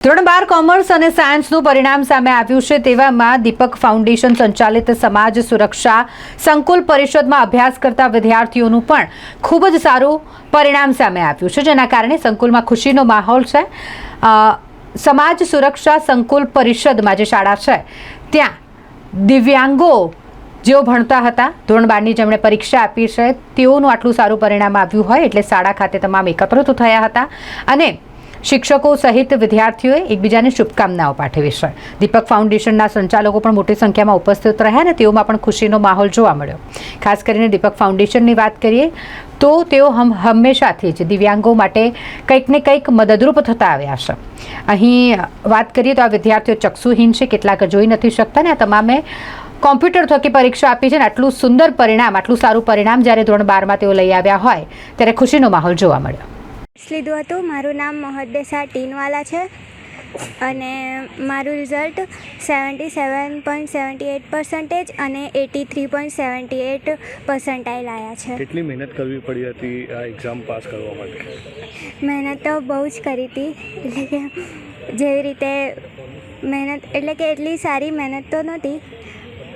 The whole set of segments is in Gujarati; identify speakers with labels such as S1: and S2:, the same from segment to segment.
S1: ધોરણ બાર કોમર્સ અને સાયન્સનું પરિણામ સામે આવ્યું છે તેવામાં દીપક ફાઉન્ડેશન સંચાલિત સમાજ સુરક્ષા સંકુલ પરિષદમાં અભ્યાસ કરતા વિદ્યાર્થીઓનું પણ ખૂબ જ સારું પરિણામ સામે આવ્યું છે, જેના કારણે સંકુલમાં ખુશીનો માહોલ છે. સમાજ સુરક્ષા સંકુલ પરિષદમાં જે શાળા છે, ત્યાં દિવ્યાંગો જેઓ ભણતા હતા ધોરણ બારની જેમણે પરીક્ષા આપી છે, તેઓનું આટલું સારું પરિણામ આવ્યું હોય એટલે શાળા ખાતે તમામ એકત્રિત થયા હતા અને શિક્ષકો સહિત વિદ્યાર્થીઓએ એકબીજાને શુભકામનાઓ પાઠવી છે. દીપક ફાઉન્ડેશનના સંચાલકો પણ મોટી સંખ્યામાં ઉપસ્થિત રહ્યા અને તેઓમાં પણ ખુશીનો માહોલ જોવા મળ્યો. ખાસ કરીને દીપક ફાઉન્ડેશનની વાત કરીએ તો તેઓ હમ, હંમેશાથી જ દિવ્યાંગો માટે કંઈક ને કંઈક મદદરૂપ થતા આવ્યા છે. અહીં વાત કરીએ તો આ વિદ્યાર્થીઓ ચક્ષુહીન છે, કેટલાક જોઈ નથી શકતા ને આ તમામે કોમ્પ્યુટર થકી પરીક્ષા આપી છે ને આટલું સુંદર પરિણામ, આટલું સારું પરિણામ જ્યારે ધોરણ બારમાં તેઓ લઈ આવ્યા હોય, ત્યારે ખુશીનો માહોલ જોવા મળ્યો.
S2: લીધું હતું. મારું નામ મોહદ્દેસા ટીનવાલા છે. અને મારું result seventy seven point seventy eight percentage અને eighty three point seventy eight percentile આવ્યા છે.
S3: કેટલી મહેનત કરવી પડી હતી આ એક્ઝામ પાસ કરવા માટે?
S2: મહેનત તો બહુ જ કરી હતી. એટલે કે જેવી રીતે મહેનત એટલે કે એટલી સારી મહેનત તો નહોતી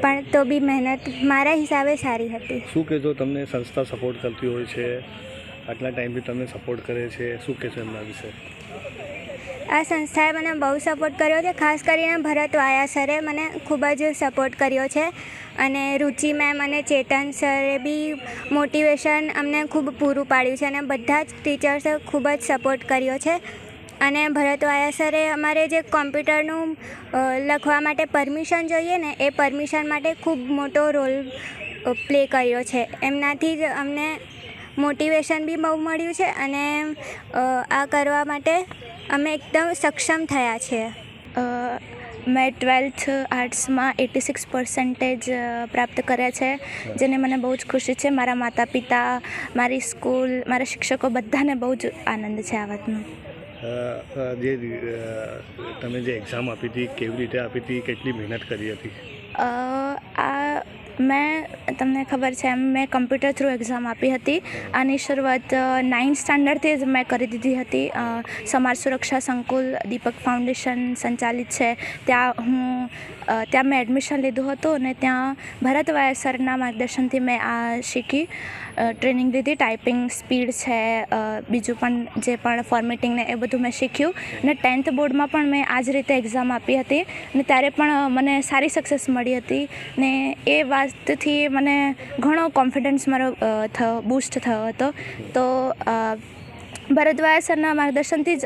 S2: પણ તો બી મહેનત મારા હિસાબે સારી હતી.
S3: શું કહેજો તમને સંસ્થા સપોર્ટ કરતી હોય છે? આટલા ટાઈમથી તમને સપોર્ટ કરે છે, શું કહેશો એમના વિશે?
S2: આ સંસ્થાએ મને બહુ સપોર્ટ કર્યો છે, ખાસ કરીને ભરત વાયા સરે મને ખૂબ જ સપોર્ટ કર્યો છે. અને રુચિ મેમ અને ચેતન સરે બી મોટિવેશન અમને ખૂબ પૂરું પાડ્યું છે અને બધા જ ટીચર્સે ખૂબ જ સપોર્ટ કર્યો છે. અને ભરત વાયા સરે અમારે જે કોમ્પ્યુટરનું લખવા માટે પરમિશન જોઈએ ને, એ પરમિશન માટે ખૂબ મોટો રોલ પ્લે કર્યો છે. એમનાથી જ અમને મોટિવેશન બી બહુ મળ્યું છે અને આ કરવા માટે અમે એકદમ સક્ષમ થયા છીએ
S4: મેં ટ્વેલ્થ આર્ટ્સમાં એટી સિક્સ પર્સન્ટેજ પ્રાપ્ત કર્યા છે જેને મને બહુ જ ખુશી છે. મારા માતા પિતા મારી સ્કૂલ મારા શિક્ષકો બધાને બહુ જ આનંદ છે આ વાતનો.
S3: જે તમે જે એક્ઝામ આપી હતી કેવી રીતે આપી હતી કેટલી મહેનત કરી હતી?
S4: આ મેં તમને ખબર છે એમ મેં કમ્પ્યુટર થ્રુ એક્ઝામ આપી હતી. આની શરૂઆત નાઇન્થ સ્ટાન્ડર્ડથી જ મેં કરી દીધી હતી. સમાજ સુરક્ષા સંકુલ, દીપક ફાઉન્ડેશન સંચાલિત છે. ત્યાં હું ત્યાં મેં એડમિશન લીધું હતું અને ત્યાં ભરત વાયા માર્ગદર્શનથી મેં આ શીખી. ટ્રેનિંગ લીધી ટાઈપિંગ સ્પીડ છે બીજું પણ જે પણ ફોર્મેટિંગ ને એ બધું મેં શીખ્યું. અને ટેન્થ બોર્ડમાં પણ મેં આ જ રીતે એક્ઝામ આપી હતી અને ત્યારે પણ મને સારી સક્સેસ મળી હતી ને એ વાતથી મને ઘણો કોન્ફિડન્સ મારો થયો બૂસ્ટ થયો હતો. તો અ, ભરતવાયા સરના માર્ગદર્શનથી જ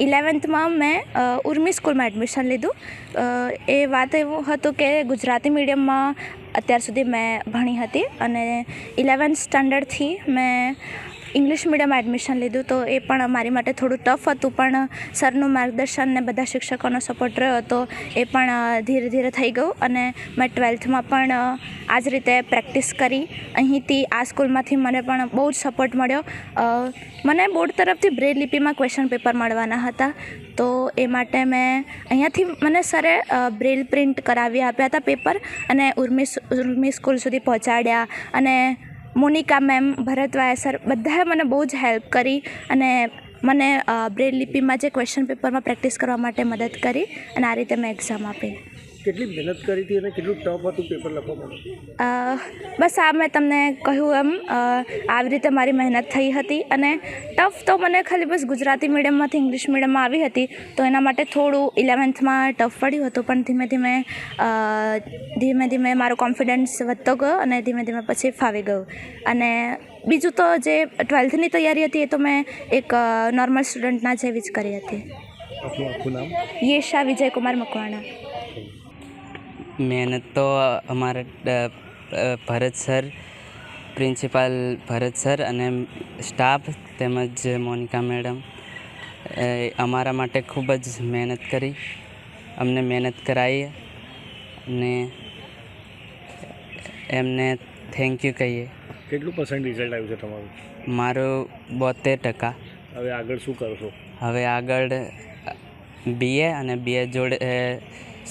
S4: ઇલેવન્થમાં મેં ઉર્મી સ્કૂલમાં એડમિશન લીધું. એ વાત એવું હતું કે ગુજરાતી મીડિયમમાં અત્યાર સુધી મેં ભણી હતી અને ઇલેવન્થ સ્ટાન્ડર્ડથી મેં ઇંગ્લિશ મીડિયમમાં એડમિશન લીધું તો એ પણ મારી માટે થોડું ટફ હતું, પણ સરનું માર્ગદર્શન ને બધા શિક્ષકોનો સપોર્ટ રહ્યો તો એ પણ ધીરે ધીરે થઈ ગયું અને મેં ટ્વેલ્થમાં પણ આ જ રીતે પ્રેક્ટિસ કરી. અહીંથી આ સ્કૂલમાંથી મને પણ બહુ જ સપોર્ટ મળ્યો. મને બોર્ડ તરફથી બ્રેલ લિપિમાં ક્વેશ્ચન પેપર મળવાના હતા. તો એ માટે મેં અહીંયાથી મને સરે બ્રેલ પ્રિન્ટ કરાવી આપ્યા હતા પેપર અને ઉર્મી ઉર્મી સ્કૂલ સુધી પહોંચાડ્યા અને મોનિકા મેમ ભરતવાયા સર બધાએ મને બહુ જ હેલ્પ કરી અને મને બ્રેલ લિપિમાં જે ક્વેશ્ચન પેપરમાં પ્રેક્ટિસ કરવા માટે મદદ કરી અને આ રીતે મેં એક્ઝામ આપી.
S3: કેટલી મહેનત કરી હતી અને કેટલું ટફ હતું પેપર લખવામાં?
S4: બસ આ મેં તમને કહ્યું એમ આવી રીતે મારી મહેનત થઈ હતી અને ટફ તો મને ખાલી બસ ગુજરાતી મીડિયમમાંથી ઇંગ્લિશ મીડિયમમાં આવી હતી તો એના માટે થોડું ઇલેવન્થમાં ટફ પડ્યું હતું પણ ધીમે ધીમે ધીમે ધીમે મારો કોન્ફિડન્સ વધતો ગયો અને ધીમે ધીમે પછી ફાવી ગયું. અને બીજું તો જે ટ્વેલ્થની તૈયારી હતી એ તો મેં એક નોર્મલ સ્ટુડન્ટના જેવી જ કરી હતી. યેશા વિજયકુમાર મકવાણા.
S5: મહેનત તો અમારા Bharat sir principal Bharat sir અને સ્ટાફ તેમજ મોનિકા મેડમ એ અમારા માટે ખૂબ જ મહેનત કરી. અમને મહેનત કરાવી અને એમને થેન્ક યુ કહીએ.
S3: કેટલું પર્સન્ટ રિઝલ્ટ આવ્યું છે તમારું?
S5: મારું બોતેર ટકા.
S3: હવે આગળ શું કરશો?
S5: હવે આગળ બીએ અને બીએ જોડે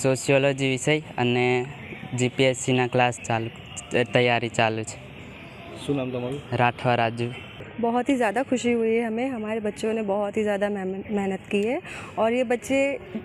S5: સોશિયોલોજી વિષય અને જીપીએસસીના ક્લાસ ચાલુ તૈયારી ચાલુ છે.
S3: શું નામ તમારું?
S5: રાઠવા રાજુ.
S6: बहुत ही ज़्यादा खुशी हुई है हमें। हमारे बच्चों ने बहुत ही ज़्यादा मेहनत की है और ये बच्चे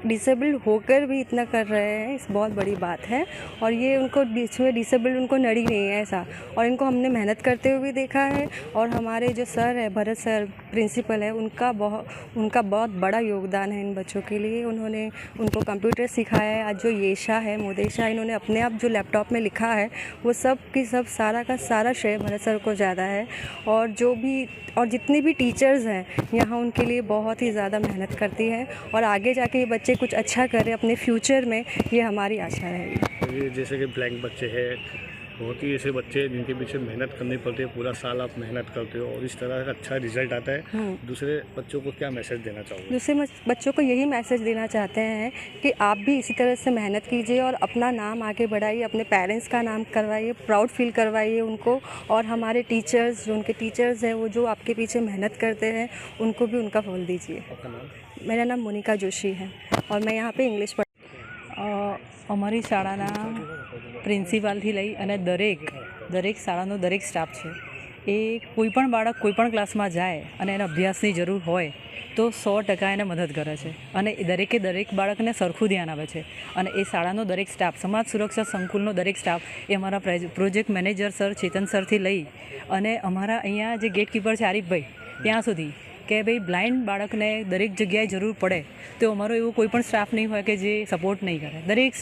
S6: डिसेबल्ड होकर भी इतना कर रहे हैं, इस बहुत बड़ी बात है। और ये उनको बीच में डिसेबल्ड उनको नड़ी नहीं है ऐसा। और इनको हमने मेहनत करते हुए भी देखा है और हमारे जो सर है, भरत सर, प्रिंसिपल है, उनका बहुत उनका बहुत बड़ा योगदान है इन बच्चों के लिए। उन्होंने उनको कंप्यूटर सिखाया है, आज जो येशा है, मोदेशा, इन्होंने अपने आप जो लैपटॉप में लिखा है, वो सब की सब सारा का सारा श्रेय भरत सर को ज़्यादा है। और जो भी और जितने भी टीचर्स हैं, यहाँ उनके लिए बहुत ही ज़्यादा मेहनत करती है और आगे जाके ये बच्चे कुछ अच्छा करें, अपने फ्यूचर में ये हमारी आशा रहेगी।
S3: जैसे कि ब्लैंक बच्चे हैं बहुत ही ऐसे बच्चे हैं जिनके पीछे मेहनत करनी पड़ती है पूरा साल आप मेहनत करते हो और इस तरह का अच्छा रिजल्ट आता है दूसरे बच्चों को क्या मैसेज देना चाहोगे
S6: दूसरे मच- बच्चों को यही मैसेज देना चाहते हैं कि आप भी इसी तरह से मेहनत कीजिए और अपना नाम आगे बढ़ाइए अपने पेरेंट्स का नाम करवाइए प्राउड फील करवाइए उनको और हमारे टीचर्स जो उनके टीचर्स हैं वो जो आपके पीछे मेहनत करते हैं उनको भी उनका फल दीजिए
S3: आपका नाम
S6: मेरा नाम मोनिका जोशी है और मैं यहाँ पे इंग्लिश पढ़
S7: અ, અમારી શાળાના પ્રિન્સિપાલથી લઈ અને દરેક દરેક શાળાનો દરેક સ્ટાફ છે, એ કોઈ પણ બાળક કોઈ પણ ક્લાસમાં જાય અને એને અભ્યાસની જરૂર હોય, તો સો ટકા એને મદદ કરે છે. અને દરેકે દરેક બાળકને સરખું ધ્યાન આવે છે. અને એ શાળાનો દરેક સ્ટાફ સમાજ સુરક્ષા સંકુલનો દરેક સ્ટાફ એ અમારા પ્રેજ- પ્રોજેક્ટ મેનેજર સર ચેતન સરથી લઈ અને અમારા અહીંયા જે ગેટકીપર છે આરીફભાઈ, ત્યાં સુધી કે ભાઈ બ્લાઇન્ડ બાળકને દરેક જગ્યાએ જરૂર પડે, તો અમારો એવો કોઈ પણ સ્ટાફ નહીં હોય કે જે સપોર્ટ નહીં કરે. દરેક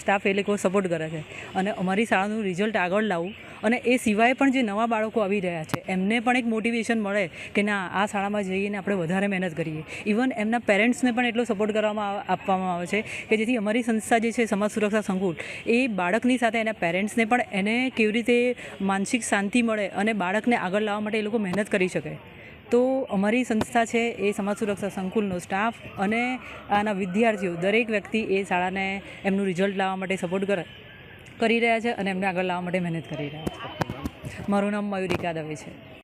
S7: સ્ટાફ એ લોકો સપોર્ટ કરે છે. અને અમારી શાળાનું રિઝલ્ટ આગળ લાવવું અને એ સિવાય પણ જે નવા બાળકો આવી રહ્યા છે, એમને પણ એક મોટિવેશન મળે કે ના, આ શાળામાં જઈને આપણે વધારે મહેનત કરીએ. ઇવન એમના પેરેન્ટ્સને પણ એટલો સપોર્ટ કરવામાં આપવામાં આવે છે કે જેથી અમારી સંસ્થા જે છે, સમાજ સુરક્ષા સંકુલ, એ બાળકની સાથે એના પેરેન્ટ્સને પણ એને કેવી રીતે માનસિક શાંતિ મળે અને બાળકને આગળ લાવવા માટે એ લોકો મહેનત કરી શકે. તો અમારી સંસ્થા છે એ સમાજ સુરક્ષા સંકુલનો સ્ટાફ અને આના વિદ્યાર્થીઓ, દરેક વ્યક્તિ એ શાળાને એમનું રિઝલ્ટ લાવવા માટે સપોર્ટ કરે, કરી રહ્યા છે અને એમને આગળ લાવવા માટે મહેનત કરી રહ્યા છે. મારું નામ મયુરિકા દવે છે.